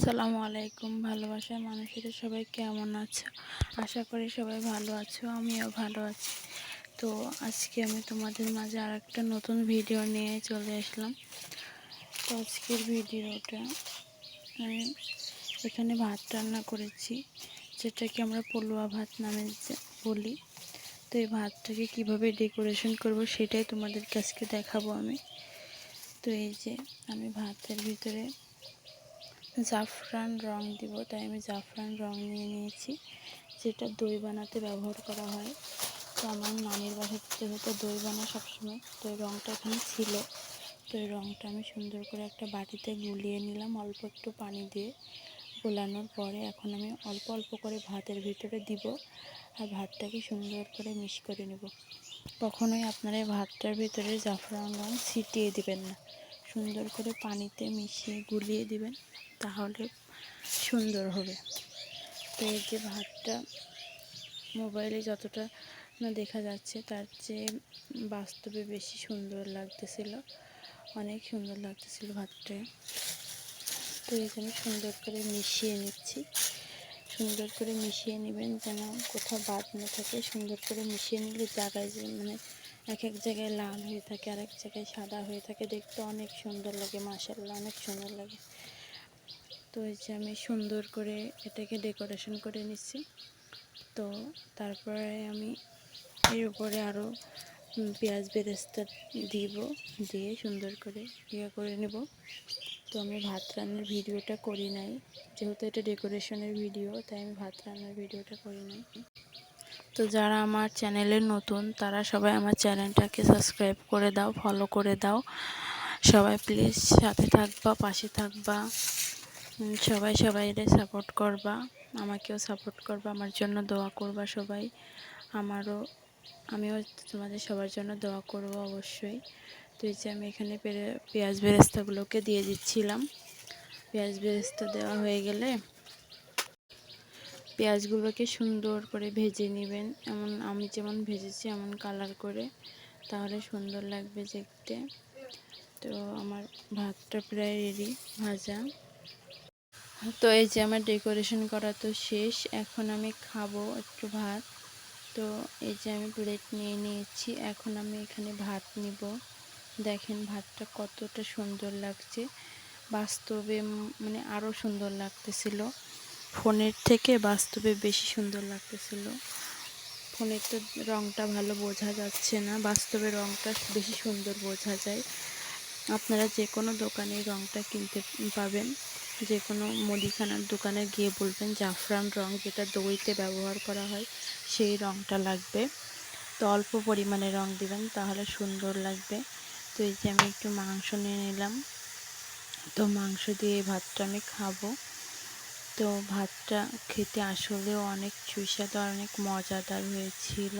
আসসালামু আলাইকুম। ভালোবাসার মানুষেরা সবাই কেমন আছো? আশা করি সবাই ভালো আছো, আমিও ভালো আছি। তো আজকে আমি তোমাদের মাঝে আর একটা নতুন ভিডিও নিয়ে চলে আসলাম। তো আজকের ভিডিওটা আমি এখানে ভাত রান্না করেছি, যেটাকে আমরা পলুয়া ভাত নামে বলি। তো এই ভাতটাকে কীভাবে ডেকোরেশন করব সেটাই তোমাদেরকে আজকে দেখাবো আমি। তো এই যে আমি ভাতের ভিতরে জাফরান রং দিব, তাই আমি জাফরান রং নিয়ে নিয়েছি, যেটা দই বানাতে ব্যবহার করা হয়। তো আমার নানির বাসাতে হতো দই বানা সবসময়, তো রঙটা এখানে ছিল। তো এই রঙটা আমি সুন্দর করে একটা বাটিতে গুলিয়ে নিলাম, অল্প একটু পানি দিয়ে। গোলানোর পরে এখন আমি অল্প অল্প করে ভাতের ভিতরে দিব আর ভাতটাকে সুন্দর করে মিক্স করে নেব। কখনোই আপনারা ভাতটার ভিতরে জাফরান রং ছিটিয়ে দিবেন না। সুন্দর করে পানিতে মিশিয়ে গুলিয়ে দিবেন, তাহলে সুন্দর হবে। তো এই যে ভাতটা মোবাইলে যতটা না দেখা যাচ্ছে, তার চেয়ে বাস্তবে বেশি সুন্দর লাগতেছিল, অনেক সুন্দর লাগতেছিল ভাতটা। তো জন্য সুন্দর করে মিশিয়ে নিচ্ছি। সুন্দর করে মিশিয়ে নেবেন যেন কোথাও বাদ না থাকে। সুন্দর করে মিশিয়ে নিলে জায়গায় যে মানে এক এক জায়গায় লাল হয়ে থাকে আর এক জায়গায় সাদা হয়ে থাকে। দেখতে অনেক সুন্দর লাগে মাসাল্লাহ অনেক সুন্দর লাগে। তো এই যে আমি সুন্দর করে এটাকে ডেকোরেশন করে নিচ্ছি। তো তারপরে আমি এর উপরে আরও পেঁয়াজ বেরেস্তা দিব, দিয়ে সুন্দর করে ইয়ে করে নেব। তো আমি ভাত রান্নার ভিডিওটা করি নাই। যেহেতু এটা ডেকোরেশনের ভিডিও, তাই আমি ভাত রান্নার ভিডিওটা করি নাই। তো যারা আমার চ্যানেলে নতুন, তারা সবাই আমার চ্যানেলটাকে সাবস্ক্রাইব করে দাও ফলো করে দাও। সবাই প্লিজ সাথে থাকবা, পাশে থাকবা। সবাই সবাইরে সাপোর্ট করবা, আমাকেও সাপোর্ট করবা, আমার জন্য দোয়া করবা সবাই। আমারও, আমিও তোমাদের সবার জন্য দোয়া করব অবশ্যই। তো এই যে আমি এখানে পেঁয়াজ বেরেস্তাগুলোকে দিয়ে দিচ্ছিলাম। পেঁয়াজ বেরেস্তা দেওয়া হয়ে গেলে পেঁয়াজগুলোকে সুন্দর করে ভেজে নেবেন। এমন আমি যেমন ভেজেছি এমন কালার করে। তাহলে সুন্দর লাগবে দেখতে। তো আমার ভাতটা প্রায় রেডি ভাজা। তো এই যে আমার ডেকোরেশন করা তো শেষ, এখন আমি খাব একটু ভাত। তো এই যে আমি প্লেট নিয়ে নিয়েছি, এখন আমি এখানে ভাত নিব। দেখেন ভাতটা কতটা সুন্দর লাগছে। বাস্তবে মানে আরও সুন্দর লাগতেছিল। ফোনের থেকে বাস্তবে বেশি সুন্দর লাগতেছিল। ফোনের তো রঙটা ভালো বোঝা যাচ্ছে না, বাস্তবে রঙটা বেশি সুন্দর বোঝা যায়। আপনারা যে কোনো দোকানে রঙটা কিনতে পাবেন। যে কোনো মুদিখানার দোকানে গিয়ে বলবেন জাফরান রং যেটা দইতে ব্যবহার করা হয়, সেই রঙটা লাগবে। তো অল্প পরিমাণে রং দিবেন, তাহলে সুন্দর লাগবে। তো এই যে আমি একটু মাংস নিয়ে নিলাম। তো মাংস দিয়ে ভাতটা আমি খাব। তো ভাতটা খেতে আসলেও অনেক সুস্বাদু অনেক মজাদার হয়েছিল।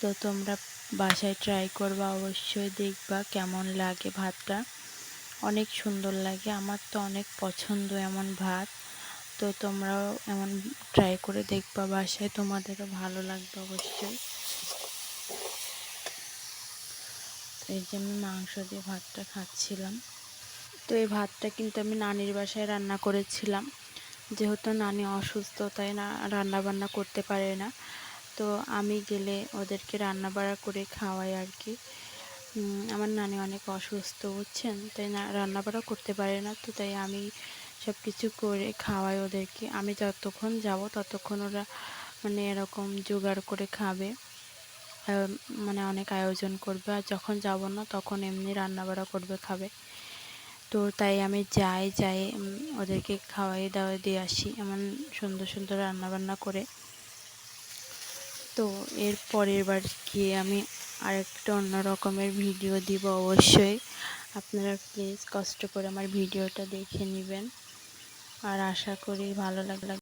তো তোমরা বাসায় ট্রাই করবা, অবশ্যই দেখবা কেমন লাগে ভাতটা। অনেক সুন্দর লাগে, আমার তো অনেক পছন্দ এমন ভাত। তো তোমরাও এমন ট্রাই করে দেখবা বাসায়, তোমাদেরও ভালো লাগবে অবশ্যই। এই যে আমি মাংস দিয়ে ভাতটা খাচ্ছিলাম। তো এই ভাতটা কিন্তু আমি নানির বাসায় রান্না করেছিলাম। যেহেতু নানি অসুস্থ, তাই না রান্না বান্না করতে পারে না। তো আমি গেলে ওদেরকে রান্না বাড়া করে খাওয়াই আর কি। আমার নানি অনেক অসুস্থ, বুঝছেন? তাই না রান্না বাড়া করতে পারে না, তো তাই আমি সব কিছু করে খাওয়াই ওদেরকে। আমি যতক্ষণ যাব, ততক্ষণ ওরা মানে এরকম জোগাড় করে খাবে। মানে অনেক আয়োজন করবে, আর যখন যাব না, তখন এমনি রান্না বাড়া করবে, খাবে। তো তাই আমি যাই যাই ওদেরকে খাওয়াই দাওয়াই দিয়ে আসি এমন সুন্দর সুন্দর রান্না বান্না করে। তো এর পরের বার গিয়ে আমি আরেকটা অন্য রকমের ভিডিও দিব অবশ্যই। আপনারা প্লিজ কষ্ট করে আমার ভিডিওটা দেখে নেবেন। আর আশা করি ভালো লাগলে।